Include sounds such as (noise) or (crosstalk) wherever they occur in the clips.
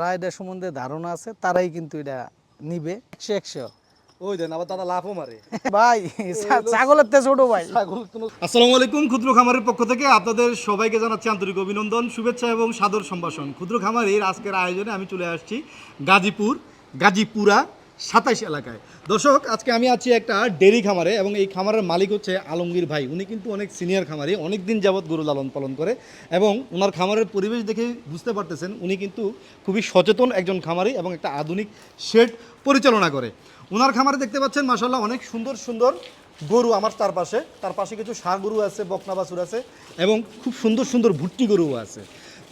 যারা এটা সম্বন্ধে ধারণা আছে তারাই কিন্তু এটা নিবে। একশো একশো। ওই দেন আবার দাদা লাফও মারে। ভাই ছাগলের তে ছোট ভাই। আসসালামু আলাইকুম ক্ষুদ্র খামারের পক্ষ থেকে আপনাদের সবাইকে জানাচ্ছি আন্তরিক অভিনন্দন শুভেচ্ছা এবং সাদর সম্ভাষণ। ক্ষুদ্র খামারের আজকের আয়োজনে আমি চলে আসছি গাজীপুর গাজীপুরা সাতাইশ এলাকায়। দর্শক, আজকে আমি আছি একটা ডেরি খামারে এবং এই খামারের মালিক হচ্ছে আলমগীর ভাই। উনি কিন্তু অনেক সিনিয়র খামারি, অনেক দিন যাবৎ গরু লালন পালন করে এবং ওনার খামারের পরিবেশ দেখে বুঝতে পারতেছেন উনি কিন্তু খুবই সচেতন একজন খামারি এবং একটা আধুনিক শেড পরিচালনা করে। ওনার খামারে দেখতে পাচ্ছেন মাসাল্লাহ অনেক সুন্দর সুন্দর গরু আমার তার পাশে তার পাশে কিছু ষাঁড় গরু আছে, বকনা বাছুর আছে এবং খুব সুন্দর সুন্দর ভুট্টি গরুও আছে।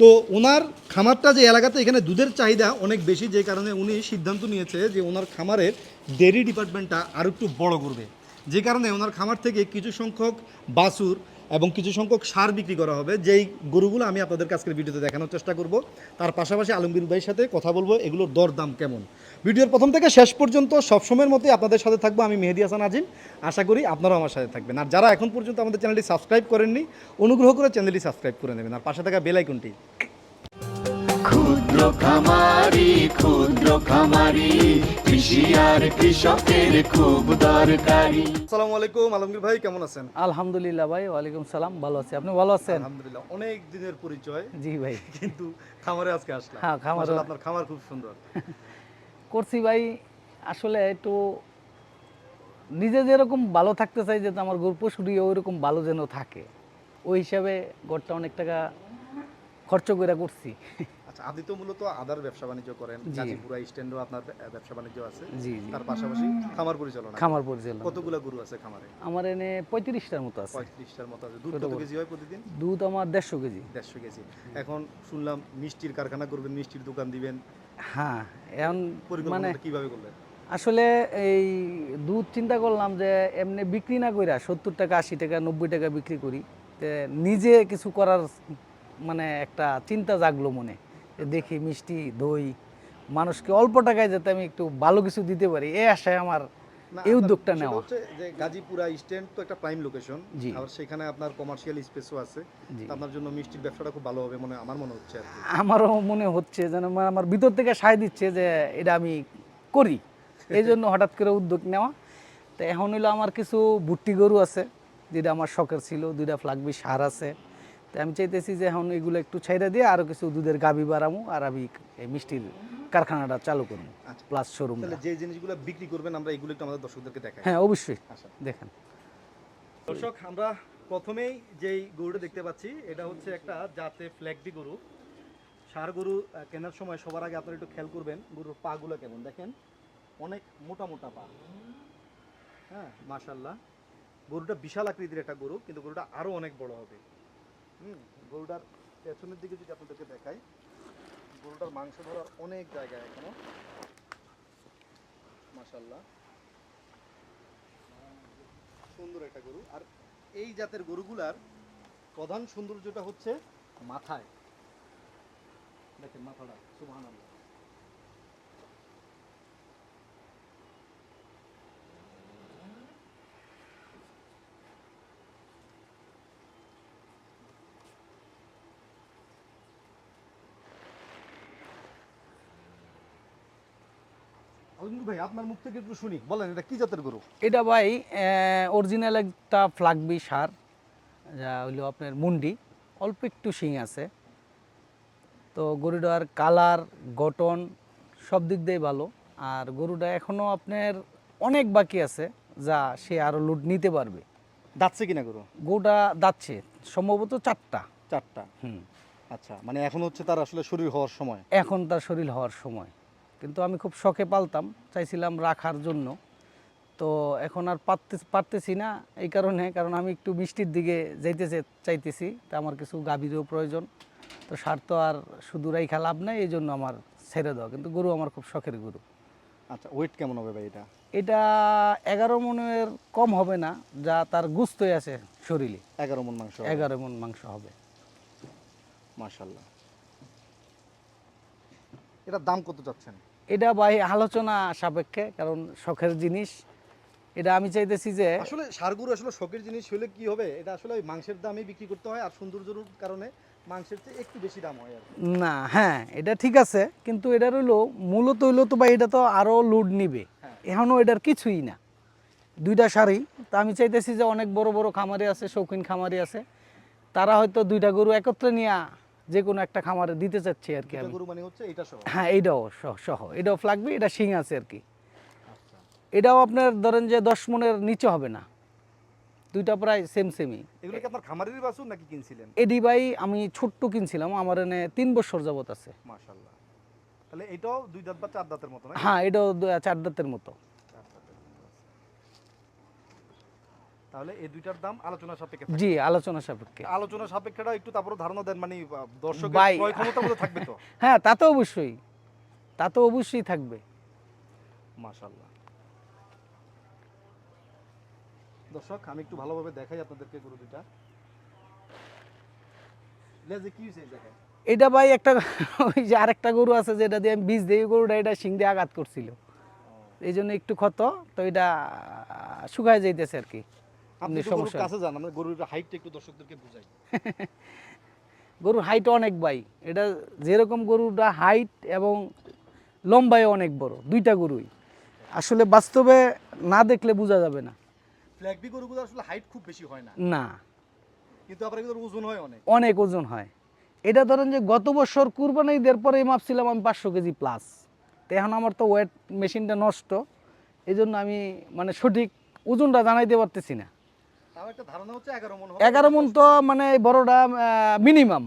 তো ওনার খামারটা যে এলাকাতে এখানে দুধের চাহিদা অনেক বেশি, যে কারণে উনি সিদ্ধান্ত নিয়েছে যে ওনার খামারের ডেরি ডিপার্টমেন্টটা আরও একটু বড় করবে। যে কারণে ওনার খামার থেকে কিছু সংখ্যক বাছুর এবং কিছু সংখ্যক সার বিক্রি করা হবে। যেই গরুগুলো আমি আপনাদের কাছকে ভিডিওতে দেখানোর চেষ্টা করব, তার পাশাপাশি আলমগীর ভাইয়ের সাথে কথা বলব, এগুলোর দর দাম কেমন। ভিডিওর প্রথম থেকে শেষ পর্যন্ত সবসময়ের মতোই আপনাদের সাথে থাকব। আমি মেহেদি হাসান আজিম। আশা করি আপনারাও আমার সাথে থাকবেন। আর যারা এখন পর্যন্ত আমাদের চ্যানেলটি সাবস্ক্রাইব করেননি অনুগ্রহ করে চ্যানেলটি সাবস্ক্রাইব করে নেবেন। আর পাশে থাকা বেল আইকনটি। ক্ষুদ্র খামারি ক্ষুদ্র খামারি কৃষি আর কৃষকের খুব দরকারি। আসসালামু আলাইকুম আলমগীর ভাই কেমন আছেন? আলহামদুলিল্লাহ ভাই ওয়ালাইকুম সালাম ভালো আছি। আপনি ভালো আছেন? আলহামদুলিল্লাহ অনেক দিনের পরিচয়। জি ভাই। কিন্তু খামারে আজকে আসলাম। হ্যাঁ, খামারে- আপনার খামার খুব সুন্দর। করছি ভাই আসলে একটু নিজে যেরকম ভালো থাকতে চাই যাতে আমার গল্প শুরিয়ে ওইরকম ভালো যেন থাকে। ওই হিসাবে গড়টা অনেক টাকা খরচ করে করছি। আচ্ছা তো মূলত আদার ব্যবসা বাণিজ্য করেন। গাজীপুরা স্ট্যান্ডও আপনার ব্যবসা বাণিজ্য আছে। জি জি। তার পাশাপাশি খামার পরিচালনা খামার পরিচালনা। কতগুলো গরু আছে খামারে? আমার এনে পঁয়ত্রিশটার মতো আছে। পঁয়ত্রিশটার মতো আছে। দুধ কত কেজি হয় প্রতিদিন? দুধ আমার দেড়শো কেজি। দেড়শো কেজি। এখন শুনলাম মিষ্টির কারখানা করবেন মিষ্টির দোকান দিবেন। হ্যাঁ এখন মানে কীভাবে করলেন? আসলে এই দুধ চিন্তা করলাম যে এমনি বিক্রি না কইরা সত্তর টাকা আশি টাকা নব্বই টাকা বিক্রি করি। তে নিজে কিছু করার মানে একটা চিন্তা জাগলো মনে। দেখি মিষ্টি দই মানুষকে অল্প টাকায় যাতে আমি একটু ভালো কিছু দিতে পারি এ আশায় আমার এই উদ্যোগটা নেওয়া। হচ্ছে যে গাজীপুরা স্ট্যান্ড তো একটা প্রাইম লোকেশন আর সেখানে আপনার কমার্শিয়াল স্পেসও আছে। আপনার জন্য মিষ্টির ব্যবসাটা খুব ভালো হবে মনে আমার মনে হচ্ছে আমারও মনে হচ্ছে যেন আমার ভিতর থেকে সায় দিচ্ছে যে এটা আমি করি। এই জন্য হঠাৎ করে উদ্যোগ নেওয়া। তো এখন হইল আমার কিছু ভুট্টি গরু আছে যেটা আমার শখের ছিল দুইটা ফ্লাগবি সার আছে। তো আমি চাইতেছি যে এখন এগুলো একটু ছাইড়া দিয়ে আরও কিছু দুধের গাবি বাড়ামু আর আমি মিষ্টির কারখানাটা চালু করব আচ্ছা। প্লাস শোরুম তাহলে যে জিনিসগুলো বিক্রি করবেন আমরা এগুলো একটু আমাদের দর্শকদেরকে দেখাই। হ্যাঁ অবশ্যই। আচ্ছা। দেখেন। দর্শক আমরা প্রথমেই যেই গরুটা দেখতে পাচ্ছি এটা হচ্ছে একটা জাতে ফ্ল্যাগবি গরু। সার গরু কেনার সময় সবার আগে আপনারা একটু খেয়াল করবেন গরুর পাগুলো কেমন। দেখেন অনেক মোটা মোটা পা। হ্যাঁ মাশাল্লাহ গরুটা বিশাল আকৃতির একটা গরু কিন্তু গরুটা আরও অনেক বড় হবে। হুম গরুটার পেছনের দিকে যদি আপনাদেরকে দেখাই গরুটার মাংস ধরার অনেক জায়গা এখনও। মাসাল্লাহ সুন্দর একটা গরু। আর এই জাতের গরুগুলার প্রধান সৌন্দর্যটা হচ্ছে মাথায়। দেখেন মাথাটা, সুবহানাল্লাহ। ভাই আপনার মুখ থেকে একটু শুনি। বলেন এটা কি জাতের গরু? এটা ভাই অরিজিনাল একটা ফ্লাগবি সার যা হইল আপনার মুন্ডি। অল্প একটু শিং আছে। তো গরুটার কালার গঠন সব দিক দিয়ে ভালো। আর গরুটা এখনও আপনার অনেক বাকি আছে যা সে আরও লুট নিতে পারবে। দাঁতছে কিনা গরু? গরুটা দাচ্ছে সম্ভবত চারটা। চারটা? হুম। আচ্ছা মানে এখন হচ্ছে তার আসলে শরীর হওয়ার সময়? এখন তার শরীর হওয়ার সময়। কিন্তু আমি খুব শখে পালতাম চাইছিলাম রাখার জন্য। তো এখন আর পারতে পারতেছি না এই কারণে কারণ আমি একটু মিষ্টির দিকে যাইতে চাইতেছি তা আমার কিছু গাভীরও প্রয়োজন। তো সার তো আর শুধু রাইখা লাভ নাই এই জন্য আমার ছেড়ে দেওয়া। কিন্তু গরু আমার খুব শখের গরু। আচ্ছা ওয়েট কেমন হবে ভাই এটা? এটা এগারো মনের কম হবে না যা তার গুস্তই আছে শরীরে। এগারো মন মাংস এগারো মন মাংস হবে। মাশাল্লাহ এটার দাম কত চাচ্ছেন? এটা ভাই আলোচনা সাপেক্ষে কারণ শখের জিনিস। এটা আমি চাইতেছি যে আসলে সারগুরু আসলে শখের জিনিস হলে কি হবে? এটা আসলে ওই মাংসের দামই বিক্রি করতে হয় আর সৌন্দর্যের কারণে মাংসের চেয়ে একটু বেশি দাম হয় আর না হ্যাঁ এটা ঠিক আছে কিন্তু এটা রইল মূলত হইল তো বা এটা তো আরও লোড নিবে। হ্যাঁ। এখনও এটার কিছুই না। দুইটা শাড়ি তা আমি চাইতেছি যে অনেক বড় বড় খামারি আছে শৌখিন খামারি আছে। তারা হয়তো দুইটা গরু একত্রে নিয়ে যে কোনো একটা খামারে দিতে চাচ্ছি আর কি আমি। মানে হ্যাঁ এইটাও সহ- এটাও ফ্লাগবি এটা শিং আছে আর কি। আচ্ছা। এটাও আপনার ধরেন যে দশ মনের নিচে হবে না। দুইটা প্রায় সেম সেমই এগুলো কি আপনার খামারেরই বাছুর নাকি কিনছিলেন? এডি ভাই আমি ছোট্ট কিনছিলাম আমার এনে তিন বছর যাবত আছে। মাশাল্লাহ তাহলে এটাও দুই দাঁত বা চার দাঁতের মতো হ্যাঁ এটাও চার দাঁতের মতো চার দাঁতের মতো আছে। তাহলে এই দুইটার দাম আলোচনা সাপেক্ষে জি আলোচনা সাপেক্ষে। আলোচনা সাপেক্ষটা একটু তারপরে ধারণা দেন মানে ভাই- ক্রয় ক্ষমতার মধ্যে থাকবে তো? (laughs) হ্যাঁ তা তো অবশ্যই। তা তো অবশ্যই থাকবে। মাশাল্লাহ দর্শক আমি একটু ভালোভাবে দেখাই আপনাদেরকে গরু দুইটা লেজে কি এই জায়গায়? এটা ভাই একটা ওই যে আরেকটা গরু আছে যেটা দিয়ে আমি বীজ দিয়ে গরুটা এটা শিং দিয়ে আঘাত করছিল। এই জন্য একটু ক্ষত তো এটা শুকায় যাইতেছে আর কি। আপনি গরুর সমস্যা কাছে যান আমরা গরুর হাইটটা একটু দর্শকদেরকে বুঝাই। (laughs) গরুর হাইট অনেক ভাই। এটা যেরকম গরুটা হাইট এবং লম্বায় অনেক বড় দুইটা গরুই। আসলে বাস্তবে না দেখলে বোঝা যাবে না। ফ্ল্যাগবি গরুগুলো আসলে হাইট খুব বেশি হয় না। না। কিন্তু এগুলোর ওজন হয় অনেক। অনেক ওজন হয়। এটা ধরেন যে গত বছর কুরবানি ঈদের পরে মাপছিলাম আমি পাঁচশো কেজি প্লাস তো এখন আমার তো ওয়েট মেশিনটা নষ্ট। এই জন্য আমি মানে সঠিক ওজনটা জানাইতে পারতেছি না তাও একটা ধারণা হচ্ছে এগারো মন তো মানে বড়টা মিনিমাম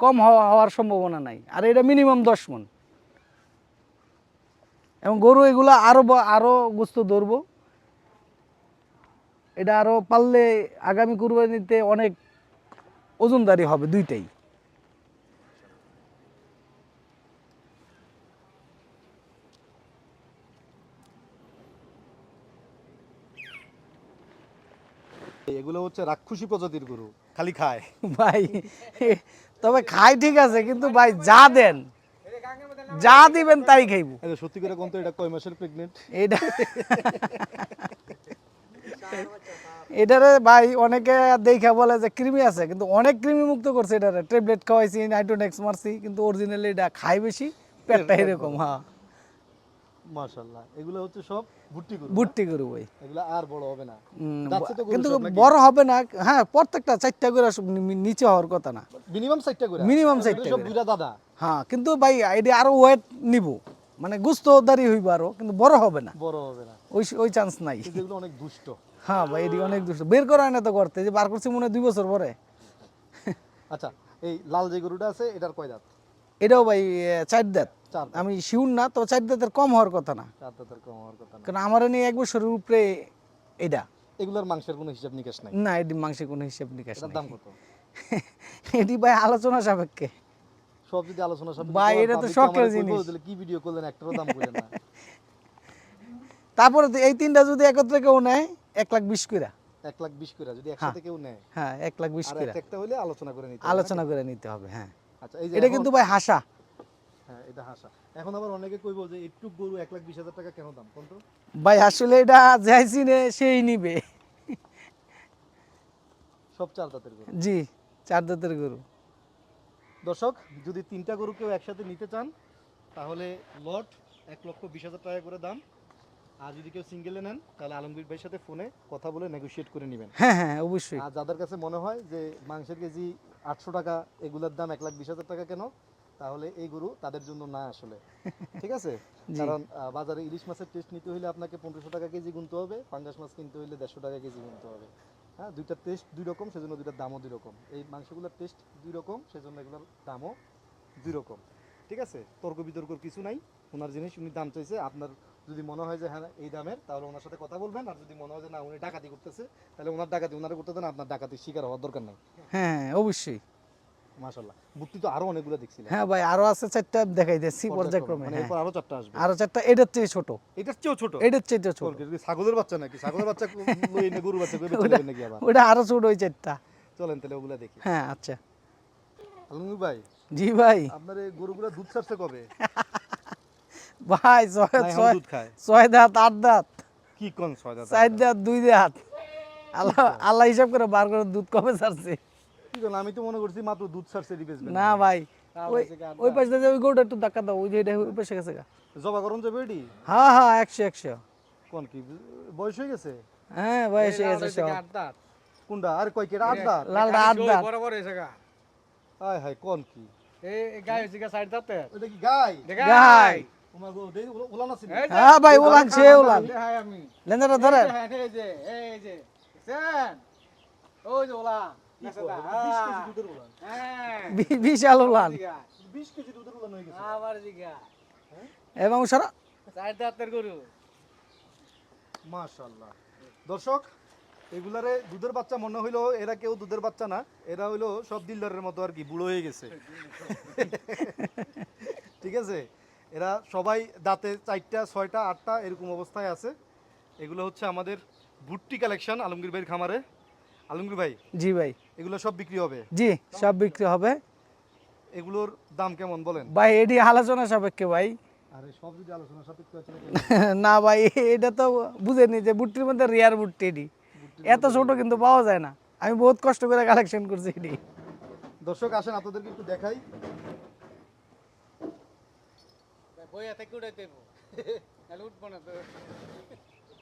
কম হওয়ার সম্ভাবনা নাই। আর এটা মিনিমাম দশ মন। এবং গরু এগুলো আরও আরও গুস্ত ধরব। এটা আরও পারলে আগামী কুরবানিতে অনেক ওজনদারি হবে দুইটাই। এগুলো হচ্ছে রাক্ষসী প্রজাতির গরু খালি খায়। ভাই তবে খাই ঠিক আছে কিন্তু ভাই যা দেন যা দিবেন তাই খাইব। সত্যি করে কোন তো এটা কয় মাসের প্রেগনেন্ট এটা এটারে ভাই অনেকে দেখা বলে যে কৃমি আছে কিন্তু অনেক কৃমি মুক্ত করছে এটারে। ট্যাবলেট খাওয়াইছি নাইট্রোনেক্স মারছি কিন্তু অরিজিনালি এটা খাই বেশি পেটটা এরকম হ্যাঁ। মাশাআল্লাহ। এগুলো হচ্ছে সব ভুট্টি গরু বুট্টি গরু ভাই। এগুলো আর বড় হবে না। উম, যাচ্ছে তো গরু কিন্তু বড় হবে না হ্যাঁ প্রত্যেকটা চারটা করে নিচে হওয়ার কথা না। মিনিমাম সাইডটা করে Minimum চারটা সব দুইটা দাদা। হ্যাঁ কিন্তু ভাই এটা আরও ওয়েট নিব। মানে গুস্ত হইব আরও কিন্তু বড় হবে না। বড় হবে না। ওই ওই চান্স নাই। এগুলো অনেক দুষ্ট। হ্যাঁ ভাই এটি অনেক দুষ্ট। বের করা হয় না তো করতে যে বার করছি মনে হয় দুই বছর পরে। আচ্ছা এই লাল যে গরুটা আছে এটার কয় দাঁত? এটাও ভাই চার দাঁত। আমি শিউর না তো চার দাঁতের কম হওয়ার কথা না। চার দাঁতের কম হওয়ার কথা না। কারণ আমার নিয়ে এক বছরের উপরে এটা। এগুলোর মাংসের কোনো হিসাব নিকাশ নাই? না এটি মাংসের কোনো হিসাব নিকাশ নেই। দাম কত? (laughs) এটি ভাই আলোচনা সাপেক্ষে। সব যদি আলোচনা সব ভাই, এটা তো শখের জিনিস। কি ভিডিও করলেন একটারও দাম বললেন না। (laughs) তারপরে এই তিনটা যদি একত্রে কেউ নেয় এক লাখ বিশ করে এক লাখ বিশ করে যদি একসাথে কেউ নেয়? হ্যাঁ এক লাখ বিশ আর একটা হলে আলোচনা করে নিতে আলোচনা করে নিতে হবে হ্যাঁ? আচ্ছা এই যে এটা কিন্তু ভাই হাসা। হ্যাঁ এটা হাসা। এখন আবার অনেকে কইবো যে একটু গরু এক লাখ বিশ হাজার টাকা কেন দাম? কোন ভাই আসলে এটা যাই চিনে সেই নিবে। সব চার দাঁতের গরু? জি চার দাঁতের গরু। দর্শক যদি তিনটা গরু কেউ একসাথে নিতে চান তাহলে লট এক লক্ষ বিশ হাজার টাকা করে দাম। আর যদি কেউ সিঙ্গেলে নেন তাহলে আলমগীর ভাইয়ের সাথে ফোনে কথা বলে নেগোশিয়েট করে নেবেন। হ্যাঁ হ্যাঁ অবশ্যই। আর যাদের কাছে মনে হয় যে মাংসের কেজি আটশো টাকা এগুলোর দাম এক লাখ বিশ হাজার টাকা কেন? তাহলে এই গরু তাদের জন্য না আসলে। (laughs) ঠিক আছে? কারণ বাজারে ইলিশ মাছের টেস্ট নিতে হলে আপনাকে পনেরোশো টাকা কেজি গুনতে হবে পাঙ্গাস মাছ কিনতে হলে দেড়শো টাকা কেজি গুনতে হবে। হ্যাঁ দুইটার টেস্ট দুই রকম সেজন্য দুইটার দামও দুই রকম। এই মাংসগুলোর টেস্ট দুই রকম সেজন্য এগুলোর দামও দুই রকম। ঠিক আছে? তর্ক বিতর্কর কিছু নাই। ওনার জিনিস উনি দাম চাইছে আপনার যদি মনে হয় যে হ্যাঁ এই দামের তাহলে ওনার সাথে কথা বলবেন। আর যদি মনে হয় যে না উনি ডাকাতি করতেছে তাহলে ওনার ডাকাতি ওনারা করতে দেন আপনার ডাকাতির শিকার হওয়ার দরকার নাই। হ্যাঁ অবশ্যই। তো আরও অনেকগুলো দেখছিলাম। হ্যাঁ ভাই আরও আছে চারটা দেখাই দিচ্ছি পর্যায়ক্রমে মানে হ্যাঁ। এরপর আরও চারটা আসবে। আরও চারটা এটার চেয়ে ছোট। এটার ছোট? এটার চেয়ে ছোট। ছাগলের বাচ্চা নাকি? ছাগলের বাচ্চা লই গরু বাচ্চা করে দেবেন নাকি আবার? ওটা আরও ছোট ওই চারটা। চলেন তাহলে ওগুলা দেখি। হ্যাঁ আচ্ছা। আলমগীর ভাই জি ভাই। আপনার এই গরুগুলা দুধ ছাড়ছে কবে? (laughs) ভাই ছয় ছয় ছয় দাঁত আট দাঁত। কি কোন ছয় দাঁত? চার দাঁত দুই দাঁত। আল্লাহ আল্লাহ হিসাব করে বার করে দুধ কবে ছাড়ছে? কি আমি তো মনে করছি মাত্র দুধ ছাড়ছে এটি না ভাই। ওই ওই পাশে থেকে ওই গরুটা একটু ধাক্কা দাও ওই যে এটা ওই পাশে গেছে গা। জবা করুন যাবে এটি? হ্যাঁ হ্যাঁ একশো একশো। কোন কি? বয়স হয়ে গেছে? হ্যাঁ বয়স হয়ে গেছে সব। কোনটা? আর কয় কেটা আট দাঁত? লালটা আট দাঁত। বরাবর হয়েছে গা। হায় হায় কোন কি? এই এই হয়েছে গা সাইড দাঁতে ওটা কি গাই। গাই। ওমা গো দেই উলান আছে এই যে, হ্যাঁ ভাই উলান সে উলান। দেখাই আমি। লেন্দাটা ধরেন। এই যে এই যে দেখছেন? ওই যে ওলা নেশাটা। দুধের উলান। বি- বিশাল উলান। জিগা, 20 কেজি দুধের উলান গেছে। আবার জিগা। এবং সারা। সাইড দাঁতের গরু মাশাআল্লাহ। দর্শক এগুলারে দুধের বাচ্চা মনে হইল এরা কেউ দুধের বাচ্চা না এরা হইল সব দিলদারের মতো আর কি বুড়ো হয়ে গেছে। (laughs) ঠিক আছে? এরা সবাই দাঁতে চারটা ছয়টা আটটা এরকম অবস্থায় আছে। এগুলো হচ্ছে আমাদের ভুট্টি কালেকশন আলমগীর ভাইয়ের খামারে। আলমগীর ভাই জি ভাই। এগুলো সব বিক্রি হবে? জি সব বিক্রি হবে। এগুলোর দাম কেমন বলেন? ভাই এটি আলোচনা সাপেক্ষে ভাই। আরে সব যদি আলোচনা সাপেক্ষে (laughs) না ভাই এটা তো বুঝেনি যে বুট্টির মধ্যে রিয়ার বুট্টি এটি। এত ছোট কিন্তু পাওয়া যায় না। আমি বহুত কষ্ট করে কালেকশন করছি এটি। দর্শক আসেন আপনাদেরকে একটু দেখাই। বই এতে কি উঠাইতে দেবো তাহলে উঠবো না তো।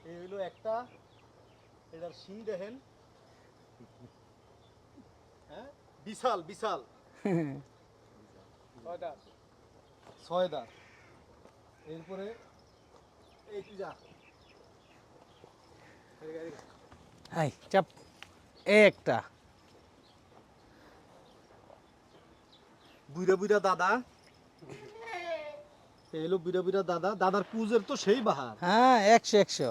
এই হইল একটা। এটার শিং দেখেন। হ্যাঁ? বিশাল বিশাল। কয়টা ছয় দাঁত। এরপরে এই তুই যা। হাই চাপ। এ একটা। বুইরা বুইরা দাদা। এই হলো বুইরা বুইরা দাদা দাদার পুজের তো সেই বাহার। হ্যাঁ একশো একশো।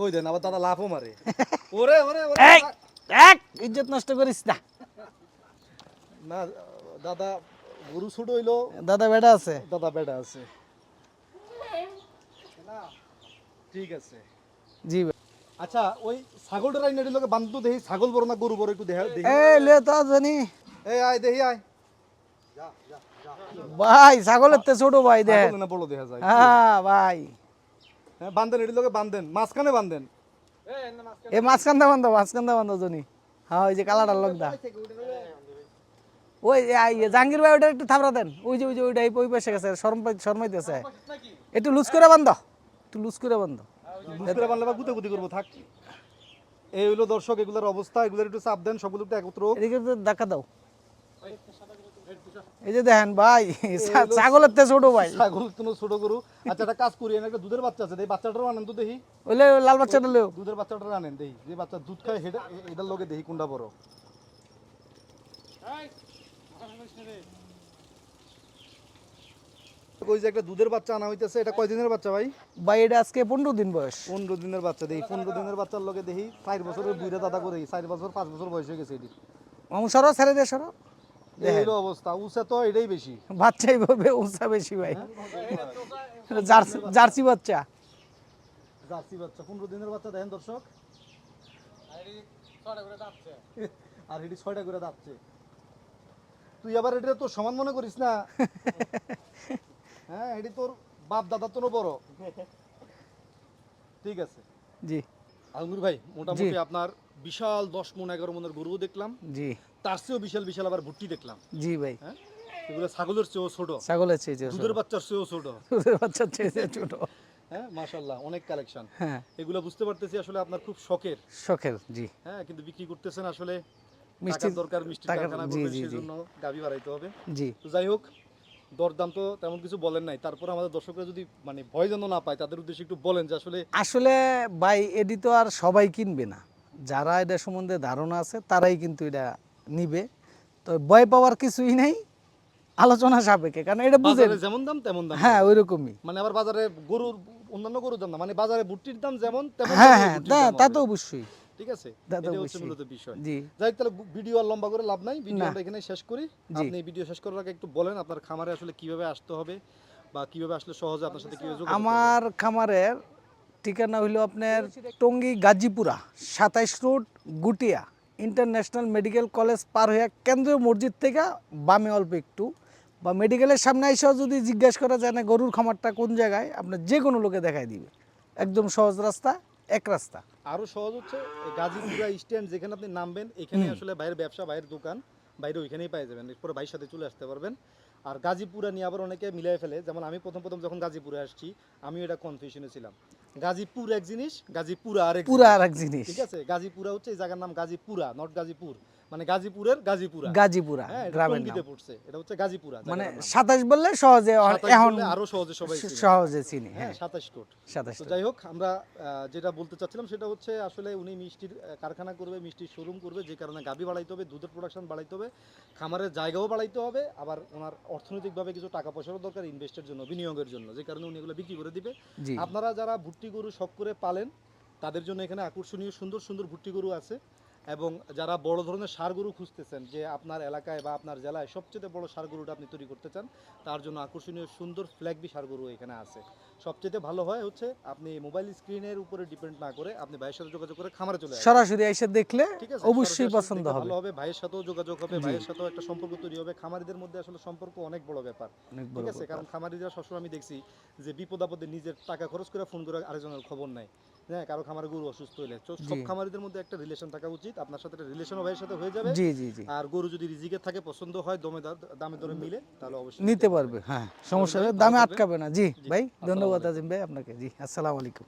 ওই দেন আবার দাদা লাফও মারে। (laughs) ওরে ওরে ওরে এক ইজ্জত নষ্ট করিস না। না দাদা গরু ছোট হইল। দাদা বেটা আছে। দাদা বেটা আছে। ঠিক আছে। জি। ভাই আচ্ছা ওই ছাগলটা রাই নেড়ি লোকে বান্ধু দেখি ছাগল বড় না গরু বড় একটু দেখা দেখি এই লে তো জানি। এই আয় দেখি আয়। ভাই ছাগলের তে ছোট ভাই দেখ। ছাগল না বড় দেখা যায়। হ্যাঁ ভাই। হ্যাঁ বান্ধেন এটি লোকে বান্ধেন মাঝখানে বান্ধেন। এ মাঝখানটা বান্ধব মাঝখানটা বান্ধব জনি। হ্যাঁ ওই যে কালাটার লোকদা ওই যে আই- জাহাঙ্গীর ভাই ওটা একটু থাবড়া দেন। ওই যে ওই যে ওইটা ওই পাশে গেছে শরম শরমাইতেছে। একটু লুজ করে বান্ধ একটু লুজ করে বান্ধ। পারলে বা গুতে গুতি করব থাক। এই হইল দর্শক এগুলোর অবস্থা এগুলোর একটু চাপ দেন সবগুলো একটু একত্র এদিকে দাও। এই যে দেখেন ভাই ছাগলের তে ছোট ভাই। ছাগল কোনো ছোট গরু। আচ্ছা একটা কাজ করি একটা দুধের বাচ্চা আছে এই বাচ্চাটারও আনেন তো দেখি। ওইলে লাল বাচ্চাটা লেও। দুধের বাচ্চাটার আনেন দেখি যে বাচ্চা দুধ খায় সেটা এ- এটার লগে দেখি কোনটা বড়। ওই যে একটা দুধের বাচ্চা আনা হইতেছে এটা কয় দিনের বাচ্চা ভাই? ভাই এটা আজকে পনেরো দিন বয়স। পনেরো দিনের বাচ্চা দেখি পনেরো দিনের বাচ্চার লগে দেখি চার বছরের বুড়া দাদা করে দেখি চার বছর পাঁচ বছর বয়স হয়ে গেছে এটি। মামু সরো ছেড়ে দে সরো। অবস্থা। উষা তো এটাই বেশি। বাচ্চাই ভাবে উঁচা বেশি ভাই। জার্সি জার্সি বাচ্চা। জার্সি বাচ্চা পনেরো দিনের বাচ্চা দেখেন দর্শক। ছটা করে যাচ্ছে আর এটি ছয়টা করে তুই আবার এটা তোর সমান মনে করিস না? (laughs) হ্যাঁ এটি তোর বাপ দাদা তোর বড়। (laughs) ঠিক আছে। জি। আলমুর ভাই মোটামুটি আপনার বিশাল দশ মন এগারো মনের গরুও দেখলাম। জি। তার চেয়েও বিশাল বিশাল আবার ভুট্টি দেখলাম। জি ভাই। হ্যাঁ? এগুলো ছাগলের চেয়েও ছোট। ছাগলের চেয়ে দুধের বাচ্চার চেয়েও ছোট। দুধের বাচ্চার চেয়ে ছোট। হ্যাঁ মাশাল্লাহ অনেক কালেকশন হ্যাঁ। এগুলো বুঝতে পারতেছি আসলে আপনার খুব শখের। শখের জি। হ্যাঁ কিন্তু বিক্রি করতেছেন আসলে মিষ্টি- মিষ্টির দরকার মিষ্টি কারখানা করবেন। সেজন্য গাবি বাড়াইতে হবে। জি। যাই হোক দরদাম তো তেমন কিছু বলেন নাই। তারপর আমাদের দর্শকরা যদি মানে ভয় যেন না পায় তাদের উদ্দেশ্যে একটু বলেন যে আসলে আসলে ভাই এটি তো আর সবাই কিনবে না। যারা এটা সম্বন্ধে ধারণা আছে তারাই কিন্তু এটা নিবে। তো ভয় পাওয়ার কিছুই নেই আলোচনা সাপেক্ষে কারণ এটা বুঝেন। বাজারে যেমন দাম তেমন দাম। হ্যাঁ ওই রকমই মানে আবার বাজারে গরুর অন্যান্য গরুর দাম না মানে বাজারে ভুট্টির দাম যেমন তেমন হ্যাঁ হ্যাঁ তা তা অবশ্যই। ঠিক আছে? তা হচ্ছে মূলত বিষয়। জি। যাই তাহলে ভিডিও আর লম্বা করে লাভ নাই। ভিডিও এখানে শেষ করি। জি। আপনি ভিডিও শেষ করার আগে একটু বলেন আপনার খামারে আসলে কীভাবে আসতে হবে বা কীভাবে আসলে সহজে আপনার সাথে কীভাবে যোগাযোগ আমার খামারের ঠিকানা হইল আপনার টঙ্গী গাজীপুরা সাতাইশ রোড গুটিয়া ইন্টারন্যাশনাল মেডিকেল কলেজ পার হয়ে কেন্দ্রীয় মসজিদ থেকে বামে অল্প একটু বা মেডিকেলের সামনে এসেও যদি জিজ্ঞাসা করা যায় না গরুর খামারটা কোন জায়গায় আপনার যে কোনো লোকে দেখাই দিবে। একদম সহজ রাস্তা এক রাস্তা। আরও সহজ হচ্ছে গাজীপুরা স্ট্যান্ড যেখানে আপনি নামবেন এখানে আসলে বাইরের ব্যবসা বাইরের দোকান বাইরে ওইখানেই পেয়ে যাবেন। এরপরে ভাইয়ের সাথে চলে আসতে পারবেন। আর গাজীপুরে নিয়ে আবার অনেকে মিলাই ফেলে। যেমন আমি প্রথম প্রথম যখন গাজীপুরে আসছি আমি এটা কনফিউশনে ছিলাম। গাজীপুর এক জিনিস গাজীপুরা পুরা। আর এক জিনিস। ঠিক আছে? গাজীপুরা হচ্ছে এই জায়গার নাম গাজীপুরা নট গাজীপুর। মানে গাজীপুরের গাজীপুরা। গাজীপুরা হ্যাঁ গ্রামের নাম। পড়ছে এটা হচ্ছে গাজীপুরা মানে জায়গাটার নাম। সাতাশ বললে সহজে এখন আরও সহজে সবাই। সহজে চিনি হ্যাঁ হ্যাঁ। সাতাশ কোট। সাতাশ তো যাই হোক আমরা যেটা বলতে চাচ্ছিলাম সেটা হচ্ছে আসলে উনি মিষ্টির কারখানা করবে মিষ্টির শোরুম করবে যে কারণে গাভী বাড়াইতে হবে দুধের প্রোডাকশন বাড়াইতে হবে খামারের জায়গাও বাড়াইতে হবে আবার ওনার অর্থনৈতিকভাবে কিছু টাকা পয়সারও দরকার ইনভেস্টের জন্য বিনিয়োগের জন্য যে কারণে উনি এগুলো বিক্রি করে দিবে। আপনারা যারা ভুট্টি গরু শখ করে পালেন তাদের জন্য এখানে আকর্ষণীয় সুন্দর সুন্দর ভুট্টি গরু আছে। এবং যারা বড় ধরনের সার গরু খুঁজতেছেন, যে আপনার এলাকায় বা আপনার জেলায় সবচেয়ে বড় সার গরুটা আপনি তৈরি করতে চান, তার জন্য আকর্ষণীয় সুন্দর ফ্ল্যাগবি সার গরু এখানে আছে। সবচেয়ে ভালো হয় হচ্ছে আপনি মোবাইল স্ক্রিনের উপরে ডিপেন্ড না করে আপনি ভাইয়ের সাথে যোগাযোগ করে খামারে চলে সরাসরি এসে দেখলে অবশ্যই পছন্দ হবে। ভালো হবে ভাইয়ের সাথেও যোগাযোগ হবে ভাইয়ের সাথেও একটা সম্পর্ক তৈরি হবে। খামারিদের মধ্যে আসলে সম্পর্ক অনেক বড় ব্যাপার। ঠিক আছে কারণ খামারিরা সবসময় আমি দেখছি যে বিপদ আপদে নিজের টাকা খরচ করে ফোন করে আরেকজনের খবর নাই হ্যাঁ কারও খামারে গরু অসুস্থ হলে সব। খামারিদের মধ্যে একটা রিলেশন থাকা উচিত। আপনার সাথে একটা রিলেশনও ভাইয়ের সাথে হয়ে যাবে। জি জি জি। আর গরু যদি রিজিকের থাকে পছন্দ হয় দমে দামে দরে মিলে তাহলে অবশ্যই নিতে পারবে হ্যাঁ সমস্যা দামে আটকাবে না। জি ভাই আসসালামু ধন্যবাদ। আজিম ভাই আপনাকে। জি আসসালামু আলাইকুম।